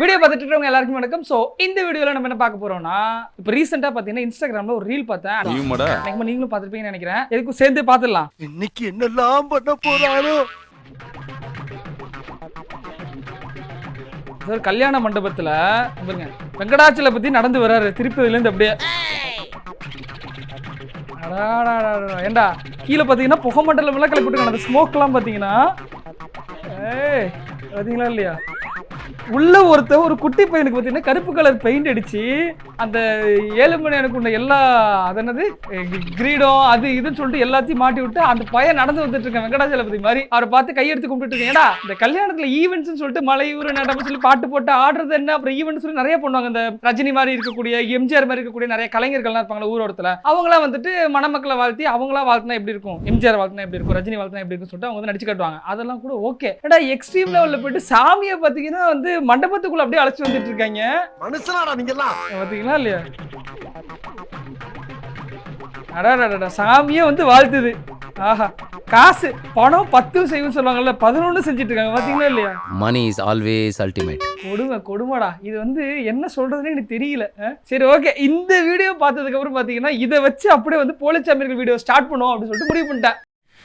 Video பார்த்துட்டு இருக்கவங்க எல்லாருக்கும் வணக்கம். ஸோ இந்த வீடியோவில் நம்ம என்ன பார்க்க போறோம்னா இப்போ ரீசெண்டாக பார்த்தீங்கன்னா இன்ஸ்டாகிராமில் ஒரு ரீல் பார்த்தேன். எனக்கு நீங்களும் பார்த்துருப்பீங்கன்னு நினைக்கிறேன். எதுக்கும் சேர்ந்து பார்த்துடலாம். இன்னைக்கு என்னெல்லாம் பண்ண போறாரோ? ஒரு கல்யாண மண்டபத்துல பாருங்க வெங்கடாச்சல பத்தி நடந்து வர்றாரு திருப்பதில இருந்து அப்படியே. ஏண்டா கீழே பாத்தீங்கன்னா புகை மண்டலம் எல்லாம் கிளப்பி விட்டுருக்காங்க அந்த ஸ்மோக் எல்லாம் பாத்தீங்கன்னா ஏய் பாத்தீங்களா இல்லையா? உள்ள ஒருத்த ஒரு குட்டி பையனுக்கு பார்த்தீங்கன்னா கருப்பு கலர் பெயிண்ட் அடிச்சு அந்த ஏழு மணி எனக்கு உள்ள எல்லா அதனது கிரீடம் அது இதுன்னு சொல்லிட்டு எல்லாத்தையும் மாட்டி விட்டு அந்த பையன் நடந்து வந்துட்டு இருக்கேன் வெங்கடாஜலபதி மாதிரி. அவரை பார்த்து கையெடுத்து கும்பிட்டு இருக்கேன் ஏடா இந்த கல்யாணத்துல ஈவெண்ட்ஸ் சொல்லிட்டு மலையூர் நடப்பு சொல்லி பாட்டு போட்டு ஆடுறது என்ன? அப்புறம் ஈவெண்ட்ஸ் சொல்லி நிறைய பண்ணுவாங்க. இந்த ரஜினி மாதிரி இருக்கக்கூடிய எம்ஜிஆர் மாதிரி இருக்கக்கூடிய நிறைய கலைஞர்கள்லாம் இருப்பாங்க ஊரோடத்துல அவங்களாம் வந்துட்டு மணமக்களை வாழ்த்தி அவங்களா வாழ்த்தினா எப்படி இருக்கும்? எம்ஜிஆர் வாழ்த்தினா எப்படி இருக்கும்? ரஜினி வாழ்த்தினா எப்படி இருக்கும் சொல்லிட்டு அவங்க வந்து நடிச்சு காட்டுவாங்க. அதெல்லாம் கூட ஓகே ஏடா எக்ஸ்ட்ரீம் லெவலில் போயிட்டு சாமியை பார்த்தீங்கன்னா வந்து மண்டபத்துக்குள்ள அப்படியே அழைச்சு வந்துட்டு இருக்காங்க. மனுஷனாடா நீங்க எல்லாம் பாத்தீங்களா இல்லையா? அடாடாடா சாமியே வந்து வாழ்த்துது. ஆஹா. காசு பணம் பத்து செய்யும் சொல்லுவாங்கல்ல பதினொன்னு செஞ்சுட்டு இருக்காங்க. பாத்தீங்களா இல்லையா? Money is always ultimate. கொடுமை கொடுமைடா இது வந்து என்ன சொல்றதுன்னு எனக்கு தெரியல? சரி ஓகே. இந்த வீடியோ பார்த்ததுக்கு அப்புறம் பாத்தீங்கன்னா இதை வச்சு அப்படியே வந்து போலிச்சாமியர்கள் வீடியோ ஸ்டார்ட் பண்ணுவோம் அப்படின்னு சொல்லிட்டு முடிவு பண்ணிட்டேன்.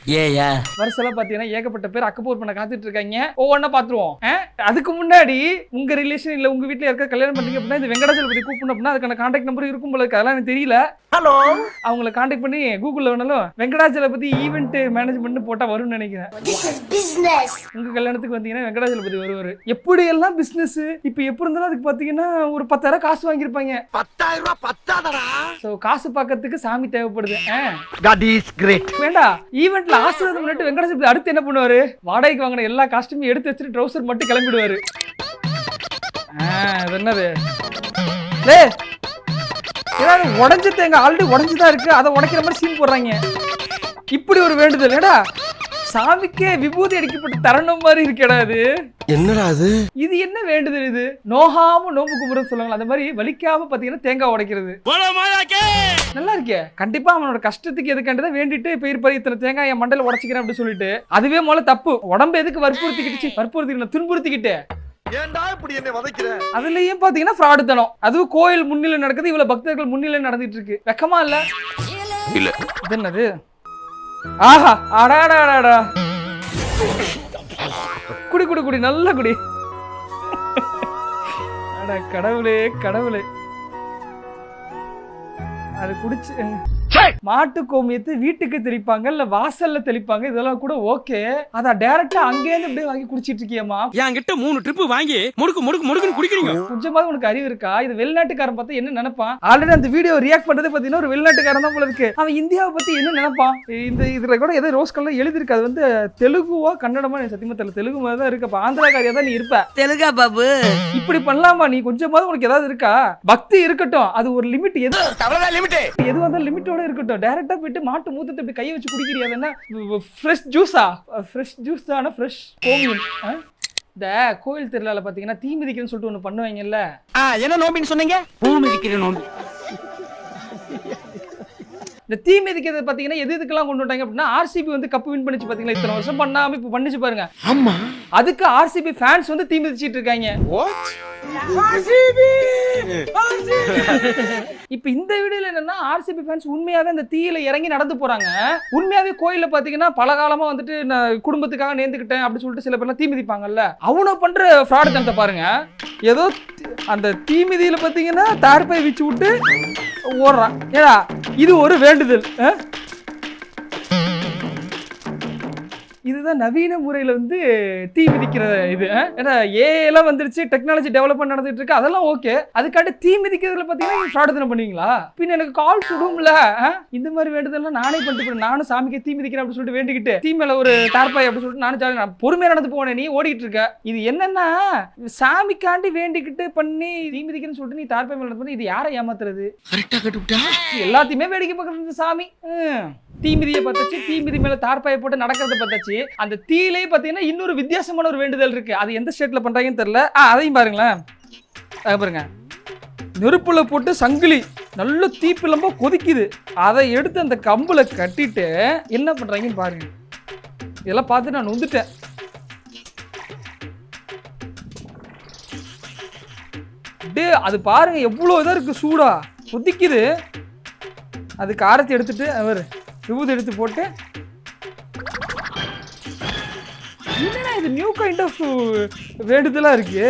ஏயா வருஷம் பாத்தீங்கன்னா ஏகப்பட்ட பேர் அக்கப்போர் பண்ண காத்துட்டு இருக்காங்க. ஒவ்வொன்றா பாத்துருவோம்? அதுக்கு முன்னாடி உங்க ரிலேஷன் இல்ல உங்க வீட்ல இருக்க கல்யாணம் பண்ணீங்க அப்படின்னா இந்த வெங்கடாச்சலபதி கூப்பிடணும் அப்படின்னா அதுக்கான கான்டாக்ட் நம்பர் இருக்கும் போல அதெல்லாம் எனக்கு தெரியல. ஹலோ அவங்கள கான்டாக்ட் பண்ணி கூகுள்ல வேணாலும் வெங்கடாச்சலபதி ஈவெண்ட் மேனேஜ்மெண்ட் போட்டா வரும்னு நினைக்கிறேன். உங்க கல்யாணத்துக்கு வந்தீங்கன்னா வெங்கடாச்சலபதி வருவாரு. எப்படி எல்லாம் பிசினஸ் இப்ப எப்படி இருந்தாலும் அதுக்கு பாத்தீங்கன்னா ஒரு பத்தாயிரம் காசு வாங்கியிருப்பாங்க. பத்தாயிரம் ரூபாய் பத்தாதடா. சோ காசு பார்க்கறதுக்கு சாமி தேவைப்படுது. ஆ. தட் ஆசிரியர் முன்னாடி வெங்கடாச்சலபதி அடுத்து என்ன பண்ணுவாரு? வாடகைக்கு வாங்கின எல்லா காஸ்டியூமும் எடுத்து வச்சுட்டு ட்ரௌசர் மட்டும் கிளம்பிடுவாரு. ஆ, அது என்னது? லே ஏதாவது உடஞ்ச தேங்காய் ஆல்ரெடி உடஞ்சுதான் இருக்கு. அதை உடைக்கிற மாதிரி சீன் போடுறாங்க. இப்படி ஒரு வேண்டுதல். ஏடா சாமிக்கே விபூதி அடிக்கப்பட்ட தருணம் மாதிரி இருக்கேடா இது. என்னடா அது? இது என்ன வேண்டுதல் இது? நோகாம நோம்பு கும்பிட சொல்லுவாங்க அந்த மாதிரி வலிக்காம பாத்தீங்கன்னா தேங்காய் உடைக்கிறது. இருக்கே. கண்டிப்பா அவனோட கஷ்டத்துக்கு எதுக்காண்டதை வேண்டிட்டு இப்ப இருப்பாரு இத்தனை தேங்காய் என் மண்டல உடைச்சிக்கிறேன் அப்படின்னு சொல்லிட்டு அதுவே முதல்ல தப்பு. உடம்பு எதுக்கு வற்புறுத்திக்கிட்டு வற்புறுத்திக்கணும் துன்புறுத்திக்கிட்டு. ஏன்டா இப்படி என்னை வதைக்கிற? அதுலயும் பாத்தீங்கன்னா ஃப்ராடு தனம். அதுவும் கோயில் முன்னிலை நடக்குது இவ்வளவு பக்தர்கள் முன்னிலை நடந்துட்டு இருக்கு. வெக்கமா இல்ல? இல்ல. இது என்னது? ஆஹா அடாடாடாடா குடி குடி குடி நல்ல குடி. அட கடவுளே கடவுளே. அது குடிச்சு மாட்டு கோமியத்தை வீட்டுக்கு தெளிப்பாங்க இல்ல வாசல்ல தெளிப்பாங்க இதெல்லாம் கூட ஓகே. அத டைரக்டா அங்கேயிருந்து அப்படியே வாங்கி குடிச்சிட்டு இருக்கியம்மா. என்கிட்ட மூணு ட்ரிப்பு வாங்கி முடுக்கு முடுக்கு முடுக்குன்னு குடிக்கிறீங்க. கொஞ்சமாவது உனக்கு அறிவு இருக்கா? இது வெளிநாட்டுக்காரன் பார்த்தா என்ன நினைப்பான்? ஆல்ரெடி அந்த வீடியோ ரியாக்ட் பண்றது பாத்தீங்கன்னா ஒரு வெளிநாட்டுக்காரன் தான் போல இருக்கு. அவன் இந்தியாவை பத்தி என்ன நினைப்பான்? இந்த இதுல கூட ஏதோ ரோஸ் கலர் எழுதிருக்கு அது வந்து தெலுங்குவா கன்னடமா எனக்கு சத்தியமா தெரியல. தெலுங்கு மாதிரி தான் இருக்கு. ஆந்திராக்காரியா தான் நீ இருப்ப. தெலுங்கா பாபு. இப்படி பண்ணலாமா? நீ கொஞ்சமாவது உனக்கு ஏதாவது இருக்கா? பக்தி இருக்கட்டும். அது ஒரு லிமிட் எது எது வந்தாலும் லிமிட்டோட இருக்கட்டும். டைரக்டா போயிட்டு மாட்டு மூத்தத்தை இப்படி கையை வச்சு குடிக்கிறியா ஃப்ரெஷ் ஜூஸா ஃப்ரெஷ் ஜூஸ் தானே ஃப்ரெஷ் கோமியம்? இந்த கோயில் திருவிழால பாத்தீங்கன்னா தீ மிதிக்கணும்னு சொல்லிட்டு ஒண்ணு பண்ணுவாங்கல்ல? என்ன நோம்பின்னு சொன்னீங்க? பூ மிதிக்கிற நோம்பி. இந்த தீ மிதிக்கிறது பாத்தீங்கன்னா எது எதுக்கெல்லாம் கொண்டு வந்தாங்க அப்படின்னா ஆர்சிபி வந்து கப்பு வின் பண்ணிச்சு பாத்தீங்களா? இத்தனை வருஷம் பண்ணாம இப்ப பண்ணிச்சு பாருங்க. ஆமா. அதுக்கு ஆர்சிபி ஃபேன்ஸ் வந்து தீ மிதிச்சிட்டு இருக்காங்க. இப்ப இந்த வீடியோல என்னன்னா ஆர்சிபி ஃபேன்ஸ் உண்மையாவே அந்த தீயில இறங்கி நடந்து போறாங்க. உண்மையாவே கோயில்ல பாத்தீங்கன்னா பல காலமா வந்துட்டு நான் குடும்பத்துக்காக நேர்ந்துக்கிட்டேன் அப்படின்னு சொல்லிட்டு சில பேர்லாம் தீ மிதிப்பாங்கல்ல. அவனை பண்ற ஃப்ராடு தனத்தை பாருங்க. ஏதோ அந்த தீ மிதியில பாத்தீங்கன்னா தார்பை வச்சு விட்டு ஓடுறான். ஏடா இது ஒரு வேண்டுதல் இதுதான் நவீன முறையில் வந்து தீ மிதிக்கிற இது? ஏன்னா ஏஎல்லாம் வந்துருச்சு டெக்னாலஜி டெவலப்மெண்ட் நடந்துட்டு இருக்கு அதெல்லாம் ஓகே அதுக்காண்டி தீ மிதிக்கிறதுல பார்த்தீங்கன்னா ஃப்ராடு தானே பண்ணுவீங்களா பின்ன எனக்கு கால் சுடும்ல? இந்த மாதிரி வேண்டுதல்லாம் நானே பண்ணிட்டு. நானும் சாமிக்கு தீ மிதிக்கிறேன் அப்படின்னு சொல்லிட்டு வேண்டிக்கிட்டு தீ மேல ஒரு டார்பாய் அப்படின்னு சொல்லிட்டு நானும் ஜாலி நான் பொறுமையா நடந்து போனேன். நீ ஓடிட்டு இருக்க. இது என்னன்னா சாமிக்காண்டி வேண்டிக்கிட்டு பண்ணி தீ மிதிக்கிறேன்னு சொல்லிட்டு நீ டார்பாய் மேல நடந்து போனா இது யாரை ஏமாத்துறது? எல்லாத்தையுமே வேடிக்கை பார்க்கறது சாமி. தீமிதியை பார்த்தாச்சு தீமிதி மேல தார்பாயை போட்டு நடக்கிறத பார்த்தாச்சு. அந்த தீலே பார்த்தீங்கன்னா இன்னொரு வித்தியாசமான ஒரு வேண்டுதல் இருக்கு. அது எந்த ஸ்டேட்ல பண்றாங்கன்னு தெரியல. ஆ அதையும் பாருங்களேன். பாருங்க. நெருப்புல போட்டு சங்கிலி நல்ல தீப்பிழம்பா கொதிக்குது. அதை எடுத்து அந்த கம்புல கட்டிட்டு என்ன பண்றாங்கன்னு பாருங்க. இதெல்லாம் பார்த்து நான் நொந்துட்டேன். அப்படியே அது பாருங்க எவ்வளோ இதாக இருக்குது சூடா. கொதிக்குது. அது காரத்தை எடுத்துட்டு அவர் விபூதி எடுத்து போட்டு. என்னடா இது நியூ கைண்ட் ஆஃப் uh, வேண்டுதலாக இருக்கு?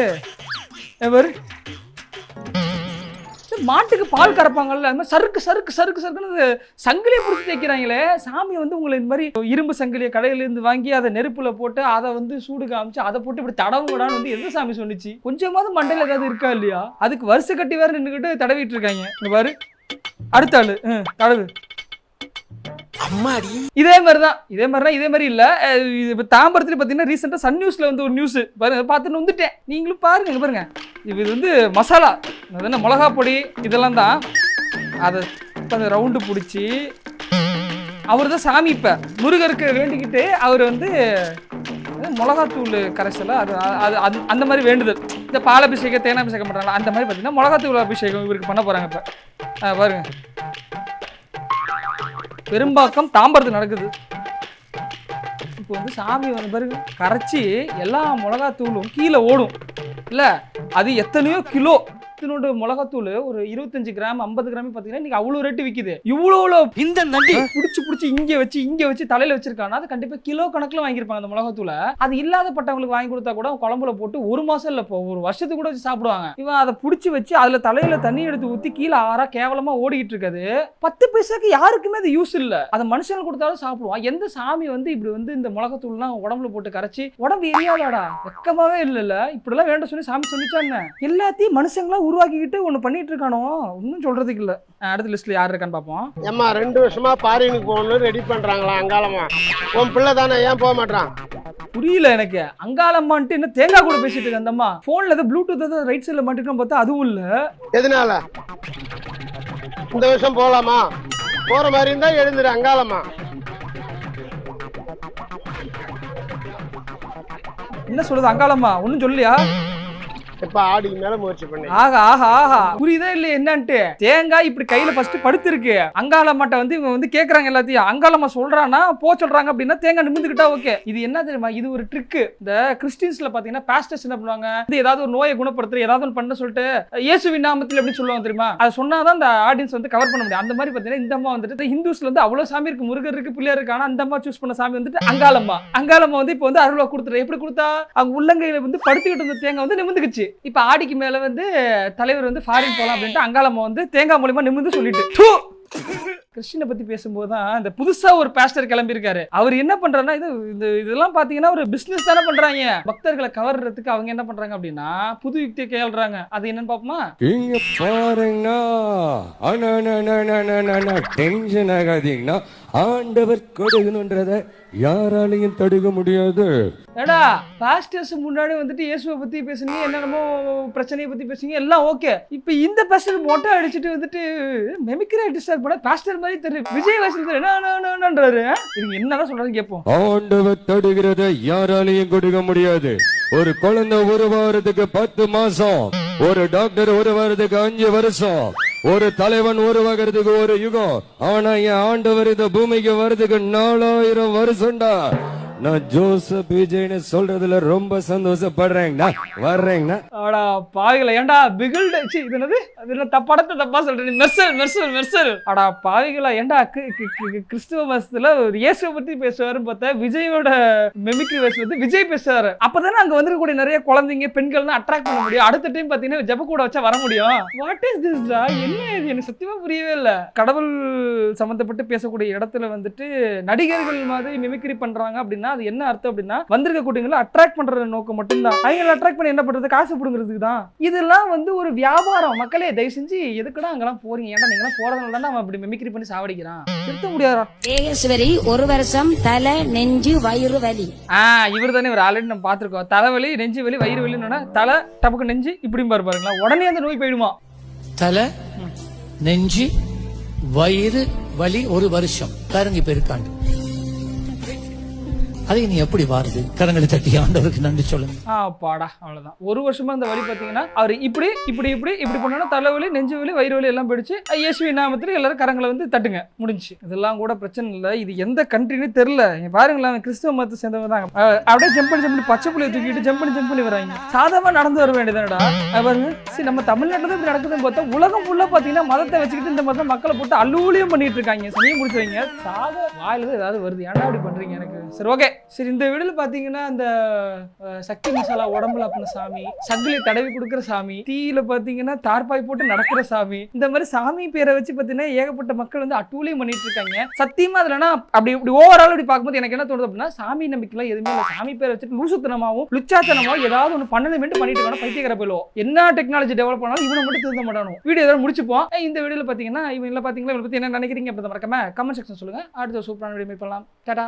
எவர்? மாட்டுக்கு பால் கறப்பாங்கல்ல அந்த மாதிரி சறுக்கு சறுக்கு சறுக்கு சறுக்குன்னு சங்கிலியை பிடிச்சி தைக்கிறாங்களே சாமி வந்து உங்களை இந்த மாதிரி இரும்பு சங்கிலியை கடையில இருந்து வாங்கி அதை நெருப்புல போட்டு அதை வந்து சூடு காமிச்சு அதை போட்டு இப்படி தடவுங்கடான்னு வந்து எந்த சாமி சொல்லிச்சு கொஞ்சமாவது மண்டையில் ஏதாவது இருக்கா இல்லையா? அதுக்கு வருஷ கட்டி வேற நின்றுக்கிட்டு தடவிட்டு இருக்காங்க. இங்க பாரு. அடுத்த ஆளு. ம், தடவு. அம்மாடி. இதே மாதிரி தான் இதே மாதிரி தான் இதே மாதிரி இல்லை. இது தாம்பரத்துல பார்த்தீங்கன்னா ரீசெண்டாக சன் நியூஸில் வந்து ஒரு நியூஸ் பாருங்க பார்த்துட்டு வந்துட்டேன். நீங்களும் பாருங்க பாருங்க. இது வந்து மசாலா. அது என்ன மிளகா பொடி? இதெல்லாம் தான். அதை அந்த ரவுண்டு பிடிச்சி அவர் தான் சாமி இப்போ. முருகருக்கு வேண்டிக்கிட்டு அவர் வந்து மிளகாத்தூள் கரைசல அது அது அது- அந்த மாதிரி வேண்டுதல். இந்த பாலாபிஷேகம் தேனாபிஷேகம் பண்ணுறாங்களா அந்த மாதிரி பார்த்தீங்கன்னா மிளகாத்தூள் அபிஷேகம் இவருக்கு பண்ண போகிறாங்க இப்போ. பாருங்க. பெரும்பாக்கம் தாம்பரத்து நடக்குது. இப்போ வந்து சாமி வந்த பிறகு கரைச்சி எல்லா மிளகாத்தூளும் கீழே ஓடும். இல்லை அது எத்தனையோ கிலோ இத்தினோட மிளகாத்தூள் ஒரு இருபத்தஞ்சு கிராம் ஐம்பது கிராம் பார்த்தீங்கன்னா இன்னைக்கு அவ்வளோ ரேட்டு விற்கிது இவ்வளோ இந்த நண்டி. பிடிச்சி பிடிச்சி இங்கே வச்சு இங்கே வச்சு தலையில வச்சிருக்கானா அது கண்டிப்பாக கிலோ கணக்கில் வாங்கியிருப்பாங்க அந்த மிளகாத்தூளை. அது இல்லாதப்பட்டவங்களுக்கு வாங்கி கொடுத்தா கூட குழம்புல போட்டு ஒரு மாசம் இல்லை இப்போ ஒரு வருஷத்துக்கு கூட வச்சு சாப்பிடுவாங்க. இவன் அதை பிடிச்சி வச்சு அதில் தலையில தண்ணி எடுத்து ஊற்றி கீழே ஆறா கேவலமா ஓடிக்கிட்டு இருக்காது. பத்து பைசாக்கு யாருக்குமே அது யூஸ் இல்லை. அதை மனுஷங்க கொடுத்தாலும் சாப்பிடுவான். எந்த சாமி வந்து இப்படி வந்து இந்த மிளகாத்தூள்லாம் உடம்புல போட்டு கரைச்சி உடம்பு எரியாதாடா? வெக்கமாவே இல்லைல்ல. இப்படிலாம் வேண்டாம் சொல்லி சாமி சொல்லிச்சா என்ன எல்லாத்தையும் மனுஷங்களா உருவாக்கிக்கிட்டு ஒன்று பண்ணிட்டு இருக்கானோ ஒன்றும் சொல்றதுக்கு இல்லை. அடுத்த லிஸ்ட்ல யார் இருக்கான்னு பார்ப்போம் ஏம்மா ரெண்டு வருஷமா பாரினுக்கு போகணும்னு ரெடி பண்றாங்களா அங்காளமா உன் பிள்ளை தானே ஏன் போக மாட்டான் புரியல எனக்கு. அங்காளம்மான்ட்டு என்ன தேங்காய் கூட பேசிட்டு இருக்கு அந்த அம்மா போன்ல ஏதோ ப்ளூடூத் ஏதோ ரைட் சைடில் மாட்டிருக்கோம் பார்த்தா அதுவும் இல்ல. எதனால? இந்த வருஷம் போலாமா? போற மாதிரி இருந்தா எழுந்துரு அங்காளமா என்ன சொல்லுது அங்காளம்மா? ஒன்றும் சொல்லியா இப்ப ஆடிக்கு மேல முயற்சி பண்ணி. ஆஹா ஆஹா ஆஹா புரியுதா இல்லையா என்னன்ட்டு? தேங்காய் இப்படி கையில ஃபர்ஸ்ட் படுத்திருக்கு. அங்காள அங்காளம்மாட்ட வந்து இவன் வந்து கேக்குறாங்க எல்லாத்தையும். அங்காளம்மா சொல்றானா போ சொல்றாங்க அப்படின்னா தேங்காய் நிமிந்துக்கிட்டா ஓகே இது என்ன தெரியுமா? இது ஒரு ட்ரிக்கு இந்த கிறிஸ்டின்ஸ்ல பாத்தீங்கன்னா பாஸ்டர்ஸ் என்ன பண்ணுவாங்க? வந்து ஏதாவது ஒரு நோயை குணப்படுத்துற ஏதாவது ஒன்று பண்ண சொல்லிட்டு இயேசுவின் நாமத்தில் எப்படி சொல்லுவாங்க தெரியுமா? அதை சொன்னாதான் அந்த ஆடியன்ஸ் வந்து கவர் பண்ண முடியும். அந்த மாதிரி பாத்தீங்கன்னா இந்த அம்மா வந்துட்டு ஹிந்துஸ்ல வந்து அவ்வளவு சாமி இருக்கு முருகர் இருக்கு பிள்ளையார் இருக்கு. ஆனா அந்த அம்மா சூஸ் பண்ண சாமி வந்துட்டு அங்காளம்மா. அங்காளம்மா வந்து இப்போ வந்து அருளா கொடுத்துரு. எப்படி கொடுத்தா? அவங்க உள்ளங்கையில வந்து படுத்துக்கிட்டு இருந்த தேங்காய் வந்து நிமிந்துக்குச்சு இப்ப ஆடிக்கு மேல வந்து தலைவர் வந்து ஃபாரின் போலாம் அப்படின்ட்டு அங்காளம்மா வந்து தேங்காய் மூலியமா நிமிந்து சொல்லிட்டு! கிறிஸ்டினை பத்தி பேசும்போது தான் இந்த புதுசா ஒரு பாஸ்டர் கிளம்பி இருக்காரு அவர் என்ன பண்றாருன்னா இது இது இதெல்லாம் பாத்தீங்கன்னா ஒரு பிசினஸ் தானே பண்றாங்க. பக்தர்களை கவர்றதுக்கு அவங்க என்ன பண்றாங்க அப்படின்னா புது யுக்தியை கையாளுறாங்க. அது என்னன்னு பாப்போமா? இங்க அண்ணா, டென்ஷன் ஆகாதீங்கண்ணா. ஆண்டவர் கொடுக்கணுன்றத யாராலையும் தடுக்க முடியாது. ஏடா பாஸ்டர்ஸ் முன்னாடி வந்துட்டு இயேசுவை பத்தி பேசுனீங்க என்னென்னமோ பிரச்சனையை பத்தி பேசுனீங்க எல்லாம் ஓகே இப்போ இந்த பாஸ்டர் மொட்டை அடிச்சுட்டு வந்துட்டு மெமிக்ரி ஆர்டிஸ்டர் போட பாஸ்டர் மாதிரி தெரியும் விஜய் வாசல் என்னன்றாரு இதுங்க என்னதான் சொல்றாரு கேட்போம் ஆண்டவர் தடுக்கிறத யாராலையும் கொடுக்க முடியாது. ஒரு குழந்தை உருவாகிறதுக்கு பத்து மாசம் ஒரு டாக்டர் உருவாகிறதுக்கு அஞ்சு வருஷம். ஒரு தலைவன் உருவாகிறதுக்கு ஒரு யுகம். ஆனா என் ஆண்டவர் இந்த பூமிக்கு வர்றதுக்கு நாலாயிரம் வருஷம்டா. நான் ஜோசப் விஜய்னு சொல்றதுல ரொம்ப சந்தோஷப்படுறேங்கண்ணா. வர்றேங்கண்ணா. அடா பாவிகள ஏன்டா பிகில்டு? சி இது என்னது? அது என்ன தப்படத்தை தப்பா சொல்றேன் மெர்சல் மெர்சல் மெர்சல். அடா பாவிகளா ஏன்டா கி- கி- கி- கிறிஸ்துவ மாசத்துல ஒரு இயேசுவை பத்தி பேசுவாருன்னு பார்த்தா விஜயோட மெமிக்ரி வேர்ஸ் வந்து விஜய் பேசுவாரு. அப்பதானே அங்க வந்திருக்கக்கூடிய நிறைய குழந்தைங்க பெண்கள்லாம் அட்ராக்ட் பண்ண முடியும். அடுத்த டைம் பாத்தீங்கன்னா ஜப கூட வச்சா வர முடியும். வாட் இஸ் திஸ் டா? என்ன இது? எனக்கு சத்தியமா புரியவே இல்ல. கடவுள் சம்பந்தப்பட்டு பேசக்கூடிய இடத்துல வந்துட்டு நடிகர்கள் மாதிரி மிமிக்ரி பண்றாங்க அப்படின்னா அது என்ன அர்த்தம் அப்படின்னா வந்திருக்க கூட்டங்களை அட்ராக்ட் பண்ற நோக்கம் மட்டும்தான். அவங்களை அட்ராக்ட் பண்ணி என்ன பண்றது? காசு பிடுங்கிறதுக்கு தான். இதெல்லாம் வந்து ஒரு வியாபாரம். மக்களே தயவு செஞ்சு எதுக்குடா அங்கெல்லாம் போறீங்க? ஏன்டா நீங்களாம் போறதுனால தான் அவன் அப்படி மிமிக்ரி பண்ணி சாவடிக்கிறான். திருத்த முடியாதா? தேகேஸ்வரி ஒரு வருஷம் தலை நெஞ்சு வயிறு வலி. ஆ இவர் தானே ஒரு ஆல்ரெடி நம்ம பார்த்துருக்கோம். தலைவலி நெஞ்சு வலி வயிறு வலின்னு தலை டபக்கு நெஞ்சு இப்படியும் பாரு பாருங்களா உடனே அந்த நோய் போயிடுமா? தலை நெஞ்சு வயிறு வலி ஒரு வருஷம். பாருங்க இப்ப இருக்காண்டு அதை நீ எப்படி வாருது? கரங்களை தட்டி ஆண்டவருக்கு நன்றி சொல்லுங்க. ஆ பாடா அவ்வளவுதான். ஒரு வருஷமா இந்த வழி பாத்தீங்கன்னா அவர் இப்படி இப்படி இப்படி இப்படி பண்ணா தலைவலி நெஞ்சு வலி வயிறு வலி எல்லாம் போயிடுச்சு இயேசுவி நாமத்துல எல்லாரும் கரங்களை வந்து தட்டுங்க. முடிஞ்சு இதெல்லாம் கூட பிரச்சனை இல்லை. இது எந்த கண்ட்ரின்னு தெரியல. பாருங்களேன் கிறிஸ்துவ மதத்தை சேர்ந்தவங்க தான் அப்படியே ஜம்ப் பண்ணி ஜம்ப் பண்ணி பச்சை புள்ளைய தூக்கிட்டு ஜம்ப் பண்ணி ஜம்ப் பண்ணி வராங்க சாதாரண நடந்து வர வேண்டியதானடா பாருங்க. சரி நம்ம தமிழ்நாட்டுல தான் இப்படி நடக்குதுன்னு பார்த்தா உலகம் ஃபுல்லா பாத்தீங்கன்னா மதத்தை வச்சுக்கிட்டு இந்த மதம் மக்களை போட்டு அலுவலியம் பண்ணிட்டு இருக்காங்க. சனியும் முடிச்சுவீங்க சாத வாயில ஏதாவது வருது. ஏன்னா அப்படி பண்றீங்க எனக்கு? சரி ஓகே சரி இந்த வீடியோல பாத்தீங்கன்னா அந்த சக்தி மசாலா உடம்புல அப்படின சாமி சங்கிலி தடவி கொடுக்குற சாமி தீயில பாத்தீங்கன்னா தார்பாய் போட்டு நடக்கிற சாமி இந்த மாதிரி சாமி பேரை வச்சு பாத்தீங்கன்னா ஏகப்பட்ட மக்கள் வந்து அட்டூழியம் பண்ணிட்டு இருக்காங்க. சத்தியமா அதுலனா அப்படி இப்படி ஓவரால் இப்படி பார்க்கும்போது எனக்கு என்ன தோணுது அப்படின்னா சாமி நம்பிக்கைலாம் எதுவுமே இல்லை. சாமி பேரை வச்சுட்டு லூசுத்தனமாவும் லுச்சாத்தனமாவும் ஏதாவது ஒன்று பண்ணணுமேட்டு பண்ணிட்டு இருக்கான பைத்தியக்கார போயிடுவோம் என்ன டெக்னாலஜி டெவலப் பண்ணாலும் இவனை மட்டும் திருந்த மாட்டானோ? வீடியோ ஏதாவது முடிச்சுப்போம். இந்த வீடியோல பார்த்தீங்கன்னா இவங்களை பார்த்தீங்கன்னா இவனை பற்றி என்ன நினைக்கிறீங்க அப்படி மறக்காம கமெண்ட் செக்ஷன் சொல்லுங்க. அடுத்த சூப்பரான வீடியோ பண்ணலாம். டாடா.